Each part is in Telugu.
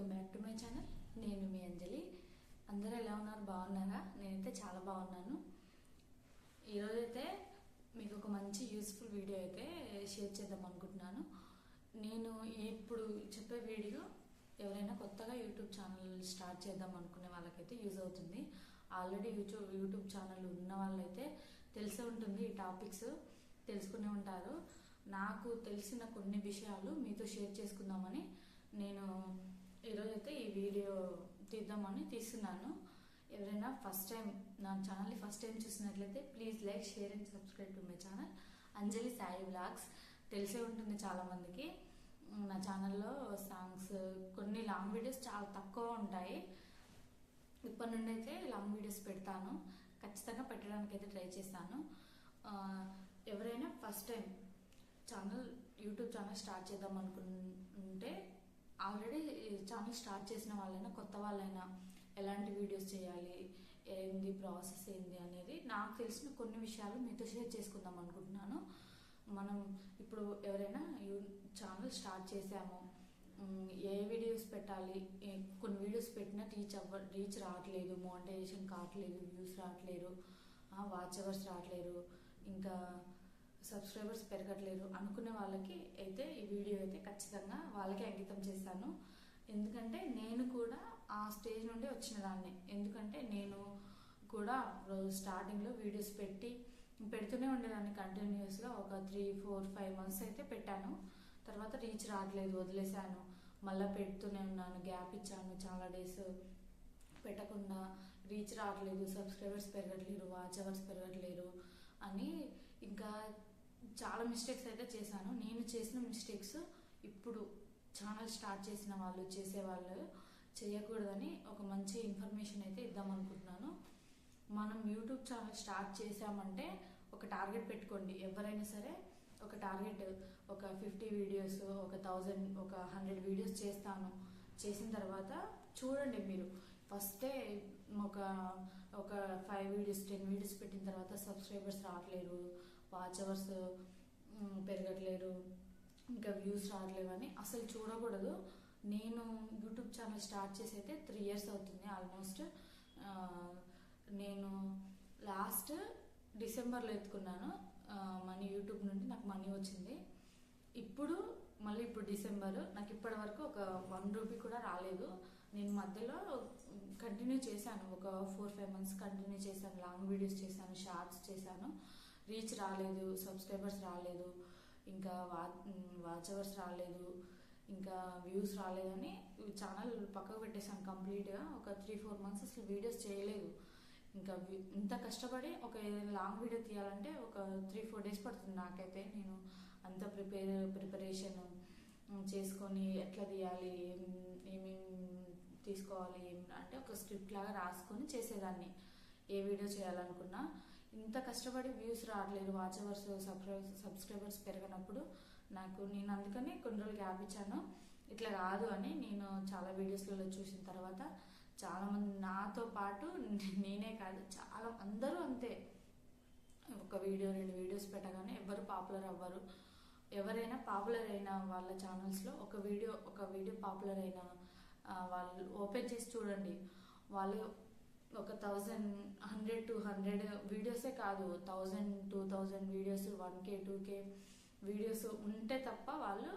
Welcome back to my channel. నేను మీ అంజలి. అందరూ ఎలా ఉన్నారు? బాగున్నారా? నేనైతే చాలా బాగున్నాను. ఈరోజైతే మీకు ఒక మంచి యూస్ఫుల్ వీడియో అయితే షేర్ చేద్దాం అనుకుంటున్నాను. నేను ఇప్పుడు చెప్పే వీడియో ఎవరైనా కొత్తగా యూట్యూబ్ ఛానల్ స్టార్ట్ చేద్దాం అనుకునే వాళ్ళకైతే యూజ్ అవుతుంది. ఆల్రెడీ యూట్యూబ్ యూట్యూబ్ ఛానల్ ఉన్న వాళ్ళైతే తెలిసే ఉంటుంది ఈ టాపిక్స్ తెలుసుకునే ఉంటారు. నాకు తెలిసిన కొన్ని విషయాలు మీతో షేర్ చేసుకుందామని నేను ఈరోజైతే ఈ వీడియో తీద్దామని తీస్తున్నాను. ఎవరైనా ఫస్ట్ టైం నా ఛానల్ని ఫస్ట్ టైం చూసినట్లయితే please like share and subscribe to my channel Anjali Sai blogs తెలిసే ఉంటుంది చాలా మందికి నా ఛానల్లో సాంగ్స్ కొన్ని లాంగ్ వీడియోస్ చాలా తక్కువ ఉంటాయి. ఇప్పటి నుండి అయితే లాంగ్ వీడియోస్ పెడతాను. ఖచ్చితంగా పెట్టడానికి అయితే ట్రై చేస్తాను. ఎవరైనా first time channel YouTube channel start చేద్దాం అనుకుంటే ఆల్రెడీ ఛానల్ స్టార్ట్ చేసిన వాళ్ళైనా కొత్త వాళ్ళైనా ఎలాంటి వీడియోస్ చేయాలి ఏంది ప్రాసెస్ ఏంది అనేది నాకు తెలిసిన కొన్ని విషయాలు మీతో షేర్ చేసుకుందాం అనుకుంటున్నాను. మనం ఇప్పుడు ఎవరైనా యూ ఛానల్ స్టార్ట్ చేసాము ఏ వీడియోస్ పెట్టాలి ఏ- కొన్ని వీడియోస్ పెట్టినా రీచ్ అవ్వ రీచ్ రావట్లేదు మోనిటైజేషన్ కావట్లేదు వ్యూస్ రావట్లేదు వాచ్ అవర్స్ రావట్లేరు ఇంకా సబ్స్క్రైబర్స్ పెరగట్లేరు అనుకునే వాళ్ళకి అయితే ఈ వీడియో అయితే ఖచ్చితంగా వాళ్ళకే అంకితం చేస్తాను ఎందుకంటే నేను కూడా ఆ స్టేజ్ నుండి వచ్చిన దాన్ని. ఎందుకంటే నేను కూడా స్టార్టింగ్లో వీడియోస్ పెట్టి పెడుతూనే ఉండేదాన్ని కంటిన్యూస్గా ఒక త్రీ ఫోర్ ఫైవ్ మంత్స్ అయితే పెట్టాను. తర్వాత రీచ్ రావట్లేదు వదిలేశాను. మళ్ళీ పెడుతూనే ఉన్నాను గ్యాప్ ఇచ్చాను చాలా డేస్ పెట్టకుండా రీచ్ రావట్లేదు సబ్స్క్రైబర్స్ పెరగట్లేరు వాచ్ అవర్స్ పెరగట్లేరు అని ఇంకా చాలా మిస్టేక్స్ అయితే చేశాను. నేను చేసిన మిస్టేక్స్ ఇప్పుడు ఛానల్ స్టార్ట్ చేసిన వాళ్ళు చేసేవాళ్ళు చేయకూడదని ఒక మంచి ఇన్ఫర్మేషన్ అయితే ఇద్దాం అనుకుంటున్నాను. మనం యూట్యూబ్ ఛానల్ స్టార్ట్ చేసామంటే ఒక టార్గెట్ పెట్టుకోండి. ఎవరైనా సరే ఒక టార్గెట్ ఒక ఫిఫ్టీ వీడియోస్ ఒక థౌజండ్ ఒక హండ్రెడ్ వీడియోస్ చేస్తాను. చేసిన తర్వాత చూడండి మీరు. ఫస్టే ఒక ఒక ఫైవ్ వీడియోస్ టెన్ వీడియోస్ పెట్టిన తర్వాత సబ్స్క్రైబర్స్ రావట్లేరు వాచ్ అవర్స్ పెరగట్లేరు ఇంకా వ్యూస్ రావట్లేవు అని అసలు చూడకూడదు. నేను యూట్యూబ్ ఛానల్ స్టార్ట్ చేసి అయితే త్రీ ఇయర్స్ అవుతుంది ఆల్మోస్ట్. నేను లాస్ట్ డిసెంబర్లో ఎత్తుకున్నాను. మనీ యూట్యూబ్ నుండి నాకు మనీ వచ్చింది. ఇప్పుడు మళ్ళీ ఇప్పుడు డిసెంబర్ నాకు ఇప్పటి వరకు ఒక వన్ రూపీ కూడా రాలేదు. నేను మధ్యలో కంటిన్యూ చేశాను. ఒక ఫోర్ ఫైవ్ మంత్స్ కంటిన్యూ చేశాను. లాంగ్ వీడియోస్ చేశాను షార్ట్స్ చేశాను. రీచ్ రాలేదు సబ్స్క్రైబర్స్ రాలేదు. ఇంకా వా వాచ్ అవర్స్ రాలేదు. ఇంకా వ్యూస్ రాలేదని ఛానల్ పక్కకు పెట్టేశాను కంప్లీట్గా ఒక త్రీ ఫోర్ మంత్స్ అసలు వీడియోస్ చేయలేదు. ఇంకా ఇంత కష్టపడి ఒక ఏదైనా లాంగ్ వీడియో తీయాలంటే ఒక త్రీ ఫోర్ డేస్ పడుతుంది నాకైతే. నేను అంత ప్రిపేర్ ప్రిపరేషన్ చేసుకొని ఎట్లా తీయాలి ఏమేమి ఏమేం తీసుకోవాలి అంటే ఒక స్క్రిప్ట్ లాగా రాసుకొని చేసేదాన్ని. ఏ వీడియో చేయాలనుకున్నా. ఇంత కష్టపడి వ్యూస్ రావట్లేదు. వాచ్ అవర్స్ సబ్స్క్రైబర్స్ సబ్స్క్రైబర్స్ పెరగనప్పుడు నాకు నేను అందుకని కొన్ని రోజులు గ్యాప్ ఇచ్చాను. ఇట్లా కాదు అని నేను చాలా వీడియోస్లలో చూసిన తర్వాత చాలా మంది నాతో పాటు నేనే కాదు చాలా అందరూ అంతే. ఒక వీడియో రెండు వీడియోస్ పెట్టగానే ఎవరు పాపులర్ అవ్వరు. ఎవరైనా పాపులర్ అయిన వాళ్ళ ఛానల్స్లో ఒక వీడియో ఒక వీడియో పాపులర్ అయిన వాళ్ళు ఓపెన్ చేసి చూడండి. వాళ్ళు ఒక థౌజండ్ హండ్రెడ్ టూ హండ్రెడ్ వీడియోసే కాదు thousand two thousand videos one K two K videos ఉంటే తప్ప వాళ్ళు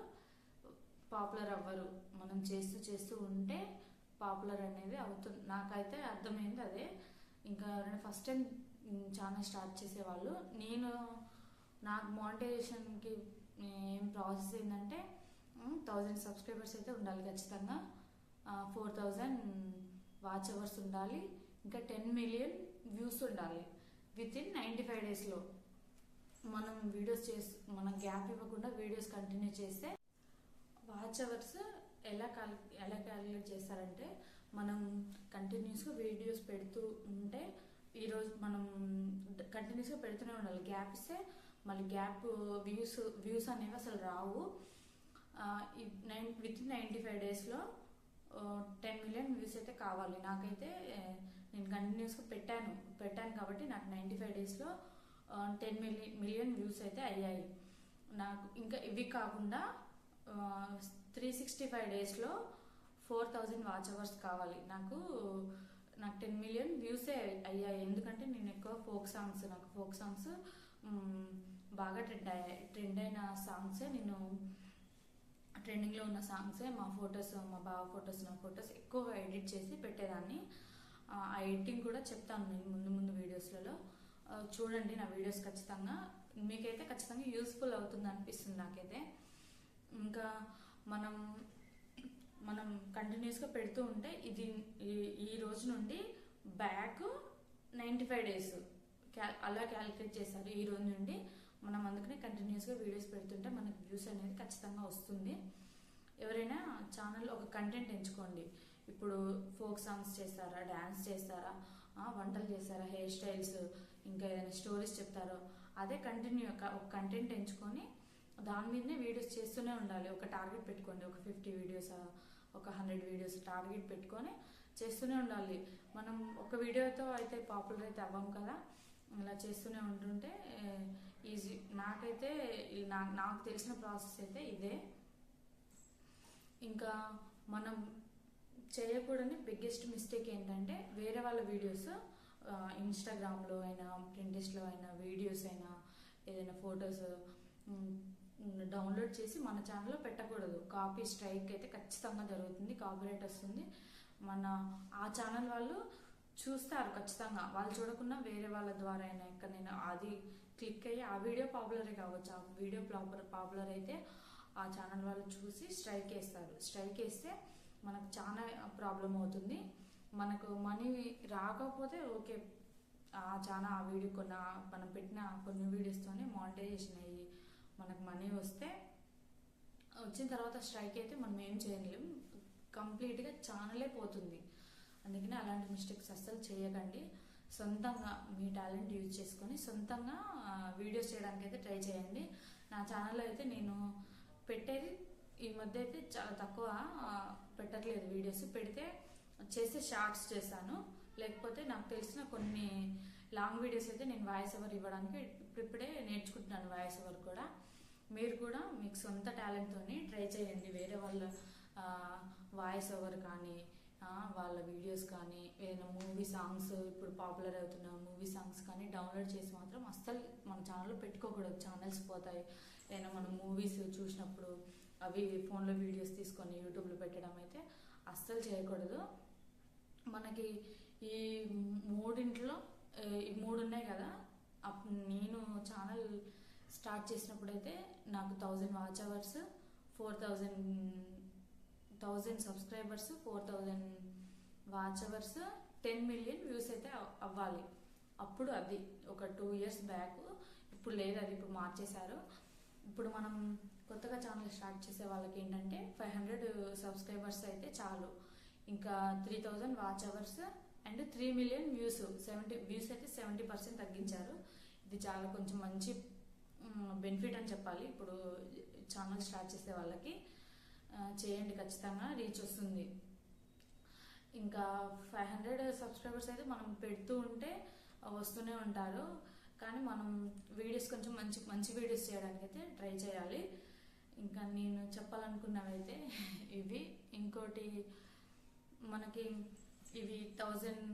పాపులర్ అవ్వరు. మనం చేస్తూ చేస్తూ ఉంటే పాపులర్ అనేది అవుతుంది నాకైతే అర్థమైంది అదే. ఇంకా ఫస్ట్ టైం ఛానల్ స్టార్ట్ చేసేవాళ్ళు నేను నాకు మానిటైజేషన్కి ఏం ప్రాసెస్ ఏంటంటే థౌజండ్ సబ్స్క్రైబర్స్ అయితే ఉండాలి ఖచ్చితంగా. ఫోర్ థౌజండ్ వాచ్ అవర్స్ ఉండాలి. ఇంకా టెన్ మిలియన్ వ్యూస్ ఉండాలి. విత్ ఇన్ నైంటీ ఫైవ్ డేస్లో మనం వీడియోస్ చేసి మనం గ్యాప్ ఇవ్వకుండా వీడియోస్ కంటిన్యూ చేస్తే వాచ్ అవర్స్ ఎలా కాల్ ఎలా క్యాలిక్యులేట్ చేస్తారంటే మనం కంటిన్యూస్గా వీడియోస్ పెడుతూ ఉంటే ఈరోజు మనం కంటిన్యూస్గా పెడుతూనే ఉండాలి. గ్యాప్ ఇస్తే మళ్ళీ గ్యాప్ వ్యూస్ వ్యూస్ అనేవి అసలు రావు. Nine within ninety five డేస్లో టెన్ మిలియన్ వ్యూస్ అయితే కావాలి. నాకైతే నేను కంటిన్యూస్గా పెట్టాను. పెట్టాను కాబట్టి నాకు నైంటీ ఫైవ్ డేస్లో టెన్ మిలి మిలియన్ వ్యూస్ అయితే అయ్యాయి. నాకు ఇంకా ఇవి కాకుండా త్రీ సిక్స్టీ ఫైవ్ డేస్లో ఫోర్ థౌజండ్ వాచ్ అవర్స్ కావాలి. నాకు నాకు టెన్ మిలియన్ వ్యూసే అయ్యాయి. ఎందుకంటే నేను ఎక్కువ ఫోక్ సాంగ్స్ నాకు ఫోక్ సాంగ్స్ బాగా ట్రెండ్ అయ్యాయి. ట్రెండ్ అయిన సాంగ్సే నేను ట్రెండింగ్లో ఉన్న సాంగ్సే మా ఫొటోస్ మా బావ ఫొటోస్ నా ఫొటోస్ ఎక్కువగా ఎడిట్ చేసి పెట్టేదాన్ని. ఆ ఎడిటింగ్ కూడా చెప్తాను నేను ముందు ముందు వీడియోస్లలో చూడండి నా వీడియోస్ ఖచ్చితంగా. మీకైతే ఖచ్చితంగా యూస్ఫుల్ అవుతుంది అనిపిస్తుంది నాకైతే. ఇంకా మనం మనం కంటిన్యూస్గా పెడుతూ ఉంటే ఇది ఈ- ఈ రోజు నుండి బ్యాక్ నైంటీ ఫైవ్ డేస్ క్యా- అలా క్యాలిక్యులేట్ చేశారు. ఈ రోజు నుండి మనం అందుకనే కంటిన్యూస్గా వీడియోస్ పెడుతుంటే మనకు వ్యూస్ అనేది ఖచ్చితంగా వస్తుంది. ఎవరైనా ఛానల్ ఒక కంటెంట్ ఎంచుకోండి. ఇప్పుడు ఫోక్ సాంగ్స్ చేస్తారా డ్యాన్స్ చేస్తారా వంటలు చేస్తారా హెయిర్ స్టైల్స్ ఇంకా ఏదైనా స్టోరీస్ చెప్తారో అదే కంటిన్యూ ఒక కంటెంట్ ఎంచుకొని దాని మీదనే వీడియోస్ చేస్తూనే ఉండాలి. ఒక టార్గెట్ పెట్టుకోండి. ఒక ఫిఫ్టీ వీడియోస్ ఒక హండ్రెడ్ వీడియోస్ టార్గెట్ పెట్టుకొని చేస్తూనే ఉండాలి. మనం ఒక వీడియోతో అయితే పాపులర్ అయితే అవ్వం కదా. ఇలా చేస్తూనే ఉంటుంటే ఈజీ నాకైతే నాకు తెలిసిన ప్రాసెస్ అయితే ఇదే. ఇంకా మనం చేయకూడని బిగ్గెస్ట్ మిస్టేక్ ఏంటంటే వేరే వాళ్ళ వీడియోస్ ఇన్స్టాగ్రామ్లో అయినా ప్రింటెస్ట్లో అయినా వీడియోస్ అయినా ఏదైనా ఫొటోస్ డౌన్లోడ్ చేసి మన ఛానల్లో పెట్టకూడదు. కాపీ స్ట్రైక్ అయితే ఖచ్చితంగా జరుగుతుంది కాపీరైట్ వస్తుంది. మన ఆ ఛానల్ వాళ్ళు చూస్తారు ఖచ్చితంగా. వాళ్ళు చూడకుండా వేరే వాళ్ళ ద్వారా అయినా ఎక్కడైనా అది క్లిక్ అయ్యి ఆ వీడియో పాపులరే కావచ్చు. ఆ వీడియో పాపులర్ పాపులర్ అయితే ఆ ఛానల్ వాళ్ళు చూసి స్ట్రైక్ వేస్తారు స్ట్రైక్ వేస్తే మనకు చాలా ప్రాబ్లం అవుతుంది. మనకు మనీ రాకపోతే ఓకే ఆ చాలా ఆ వీడియో కొన్న మనం పెట్టిన కొన్ని వీడియోస్తోనే మానిటైజేషన్ అయ్యి మనకు మనీ వస్తే వచ్చిన తర్వాత స్ట్రైక్ అయితే మనం ఏం చేయలేము కంప్లీట్గా ఛానలే పోతుంది. అందుకని అలాంటి మిస్టేక్స్ అస్సలు చేయకండి. సొంతంగా మీ టాలెంట్ యూజ్ చేసుకొని సొంతంగా వీడియోస్ చేయడానికి అయితే ట్రై చేయండి. నా ఛానల్లో అయితే నేను పెట్టేది ఈ మధ్య అయితే చాలా తక్కువ పెట్టట్లేదు వీడియోస్ పెడితే చేసే షార్ట్స్ చేశాను. లేకపోతే నాకు తెలిసిన కొన్ని లాంగ్ వీడియోస్ అయితే నేను వాయిస్ ఓవర్ ఇవ్వడానికి ఇప్పుడిప్పుడే నేర్చుకుంటున్నాను వాయిస్ ఓవర్ కూడా. మీరు కూడా మీకు సొంత టాలెంట్తోని ట్రై చేయండి. వేరే వాళ్ళ వాయిస్ ఓవర్ కానీ వాళ్ళ వీడియోస్ కానీ ఏదైనా మూవీ సాంగ్స్ ఇప్పుడు పాపులర్ అవుతున్న మూవీ సాంగ్స్ కానీ డౌన్లోడ్ చేసి మాత్రం అస్సలు మన ఛానల్లో పెట్టుకోకూడదు. ఛానల్స్ పోతాయి. ఏదైనా మనం మూవీస్ చూసినప్పుడు అవి ఫోన్లో వీడియోస్ తీసుకొని యూట్యూబ్లో పెట్టడం అయితే అస్సలు చేయకూడదు. మనకి ఈ మూడింట్లో ఈ మూడు ఉన్నాయి కదా? నేను ఛానల్ స్టార్ట్ చేసినప్పుడైతే నాకు thousand watch hours four thousand thousand subscribers four thousand watch hours ten million views అయితే అవ్వాలి. అప్పుడు అది ఒక టూ ఇయర్స్ బ్యాక్. ఇప్పుడు లేదు అది ఇప్పుడు మార్చేశారు. ఇప్పుడు మనం కొత్తగా ఛానల్ స్టార్ట్ చేసే వాళ్ళకి ఏంటంటే ఫైవ్ హండ్రెడ్ సబ్స్క్రైబర్స్ అయితే చాలు. ఇంకా three thousand watch hours and three million views. Seventy views అయితే సెవెంటీ పర్సెంట్ తగ్గించారు. ఇది చాలా కొంచెం మంచి బెనిఫిట్ అని చెప్పాలి. ఇప్పుడు ఛానల్ స్టార్ట్ చేసే వాళ్ళకి. చేయండి ఖచ్చితంగా రీచ్ వస్తుంది. ఇంకా ఫైవ్ హండ్రెడ్ సబ్స్క్రైబర్స్ అయితే మనం పెడుతూ ఉంటే వస్తూనే ఉంటారు. కానీ మనం వీడియోస్ కొంచెం మంచి మంచి వీడియోస్ చేయడానికి అయితే ట్రై చేయాలి. ఇంకా నేను చెప్పాలనుకున్నవైతే ఇవి. ఇంకోటి మనకి ఇవి thousand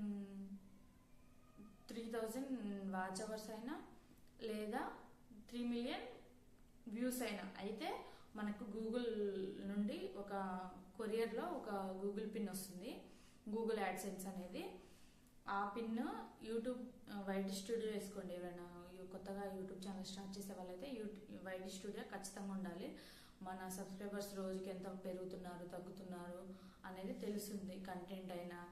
three thousand watch hours అయినా లేదా త్రీ మిలియన్ వ్యూస్ అయినా. అయితే మనకు గూగుల్ నుండి ఒక కొరియర్లో ఒక గూగుల్ పిన్ వస్తుంది. గూగుల్ యాడ్సెన్స్ అనేది. ఆ పిన్ యూట్యూబ్ వైట్ స్టూడియో వేసుకోండి. ఎవరైనా కొత్తగా యూట్యూబ్ ఛానల్ స్టార్ట్ చేసే వాళ్ళైతే యూట్యూబ్ వైట్ స్టూడియో ఖచ్చితంగా ఉండాలి. మన సబ్స్క్రైబర్స్ రోజుకి ఎంత పెరుగుతున్నారు తగ్గుతున్నారు అనేది తెలుస్తుంది. కంటెంట్ అయినా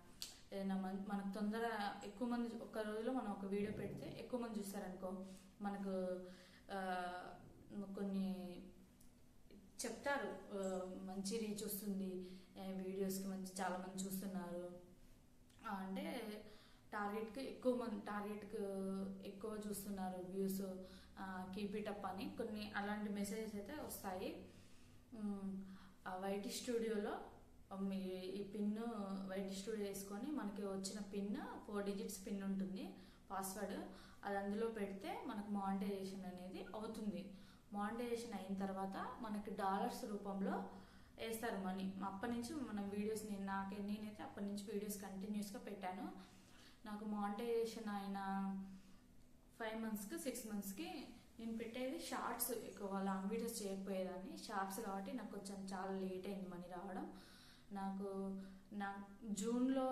ఏదైనా మన- మనకు తొందర ఎక్కువ మంది ఒక రోజులో మనం ఒక వీడియో పెడితే ఎక్కువ మంది చూస్తారనుకో మనకు uh, కొన్ని చెప్తారు. మంచి రీచ్ వస్తుంది. వీడియోస్కి మంచి చాలా మంది చూస్తున్నారు. అంటే టార్గెట్కి ఎక్కువ మంది టార్గెట్కి ఎక్కువ చూస్తున్నారు వ్యూస్ కీప్ ఇట్ అప్ అని. కొన్ని అలాంటి మెసేజెస్ అయితే వస్తాయి. వైటీ ఆ స్టూడియోలో మీ ఈ పిన్ వైట్ స్టూడియో వేసుకొని మనకి వచ్చిన పిన్ ఫోర్ డిజిట్స్ పిన్ ఉంటుంది పాస్వర్డ్ అది అందులో పెడితే మనకు మానిటైజేషన్ అనేది అవుతుంది. మానిటైజేషన్ అయిన తర్వాత మనకి డాలర్స్ రూపంలో వేస్తారు మనీ. అప్పటి నుంచి మన వీడియోస్ నేను నాకే నేనైతే అప్పటి నుంచి వీడియోస్ కంటిన్యూస్గా పెట్టాను. నాకు మానిటైజేషన్ అయిన ఫైవ్ మంత్స్కి సిక్స్ మంత్స్కి నేను పెట్టేది షార్ట్స్ ఎక్కువ లాంగ్ వీడియోస్ చేయకపోయేదాన్ని. షార్ట్స్ కాబట్టి నాకు కొంచెం చాలా లేట్ అయింది మనీ రావడం. నాకు నా జూన్లో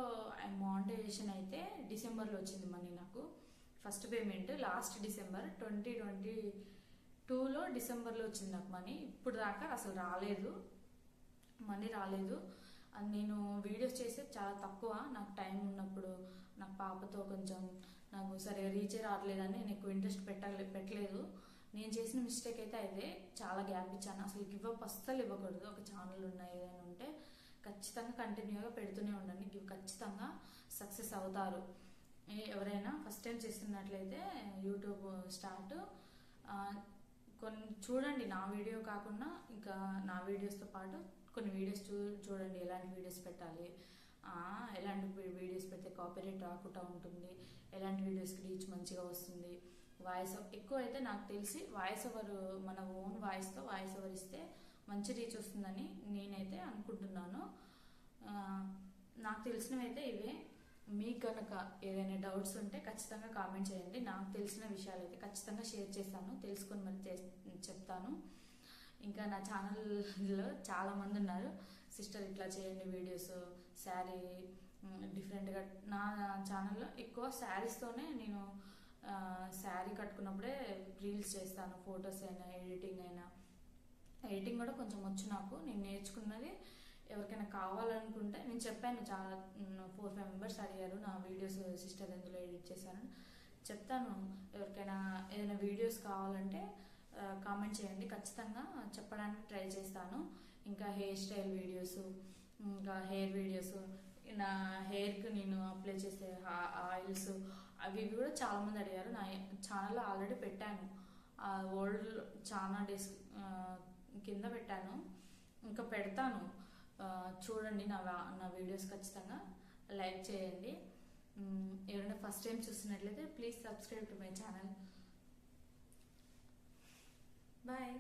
మానిటైజేషన్ అయితే డిసెంబర్లో వచ్చింది మనీ నాకు. First payment last December twenty twenty టూలో డిసెంబర్లో వచ్చింది నాకు మనీ. ఇప్పుడు దాకా అసలు రాలేదు. మనీ రాలేదు. అది నేను వీడియోస్ చేసే చాలా తక్కువ. నాకు టైం ఉన్నప్పుడు నాకు పాపతో కొంచెం నాకు సరిగా రీచ్ రావట్లేదని నేను ఎక్కువ ఇంట్రెస్ట్ పెట్టలే పెట్టలేదు. నేను చేసిన మిస్టేక్ అయితే అదే చాలా గ్యాప్ ఇచ్చాను. అసలు గివ్ అప్ అస్సలు ఇవ్వకూడదు. ఒక ఛానల్ ఉన్నాయి ఏదైనా ఉంటే ఖచ్చితంగా కంటిన్యూగా పెడుతూనే ఉండండి. గివ్ ఖచ్చితంగా సక్సెస్ అవుతారు. ఎవరైనా ఫస్ట్ టైం చేస్తున్నట్లయితే యూట్యూబ్ స్టార్ట్ కొన్ని చూడండి నా వీడియో కాకుండా ఇంకా నా వీడియోస్తో పాటు కొన్ని వీడియోస్ చూ చూడండి ఎలాంటి వీడియోస్ పెట్టాలి. ఎలాంటి వీడియోస్ పెడితే కాపీరేట్ రాకుండా ఉంటుంది ఎలాంటి వీడియోస్కి రీచ్ మంచిగా వస్తుంది. వాయిస్ ఎక్కువ అయితే నాకు తెలిసి వాయిస్ ఓవర్ మన ఓన్ వాయిస్తో వాయిస్ ఓవర్ ఇస్తే మంచి రీచ్ వస్తుందని నేనైతే అనుకుంటున్నాను. నాకు తెలిసినవి అయితే ఇవే. మీకు కనుక ఏదైనా డౌట్స్ ఉంటే ఖచ్చితంగా కామెంట్ చేయండి. నాకు తెలిసిన విషయాలు అయితే ఖచ్చితంగా షేర్ చేస్తాను. తెలుసుకొని మరి చెప్తాను. ఇంకా నా ఛానల్లో చాలా మంది ఉన్నారు. సిస్టర్ ఇట్లా చేయండి వీడియోస్ శారీ డిఫరెంట్గా నా ఛానల్లో ఎక్కువ శారీస్తోనే నేను శారీ కట్టుకున్నప్పుడే రీల్స్ చేస్తాను. ఫొటోస్ అయినా ఎడిటింగ్ అయినా. ఎడిటింగ్ కూడా కొంచెం వచ్చు నాకు. నేను నేర్చుకున్నది ఎవరికైనా కావాలనుకుంటే నేను చెప్పాను చాలా ఫోర్ ఫైవ్ మెంబర్స్ అడిగారు నా వీడియోస్ సిస్టర్ ఎందులో ఎడిట్ చేశారని. చెప్తాను ఎవరికైనా ఏదైనా వీడియోస్ కావాలంటే కామెంట్ చేయండి. ఖచ్చితంగా చెప్పడానికి ట్రై చేస్తాను. ఇంకా హెయిర్ స్టైల్ వీడియోస్ ఇంకా హెయిర్ వీడియోస్ నా హెయిర్కి నేను అప్లై చేసే ఆయిల్స్ అవి కూడా చాలామంది అడిగారు. నా ఛానల్లో ఆల్రెడీ పెట్టాను. ఆ ఓల్డ్ చాలా డేస్ కింద పెట్టాను. ఇంకా పెడతాను. చూడండి నా నా వీడియోస్ ఖచ్చితంగా లైక్ చేయండి. ఎవరైనా ఫస్ట్ టైం చూస్తున్నట్లయితే please subscribe to my channel. Bye.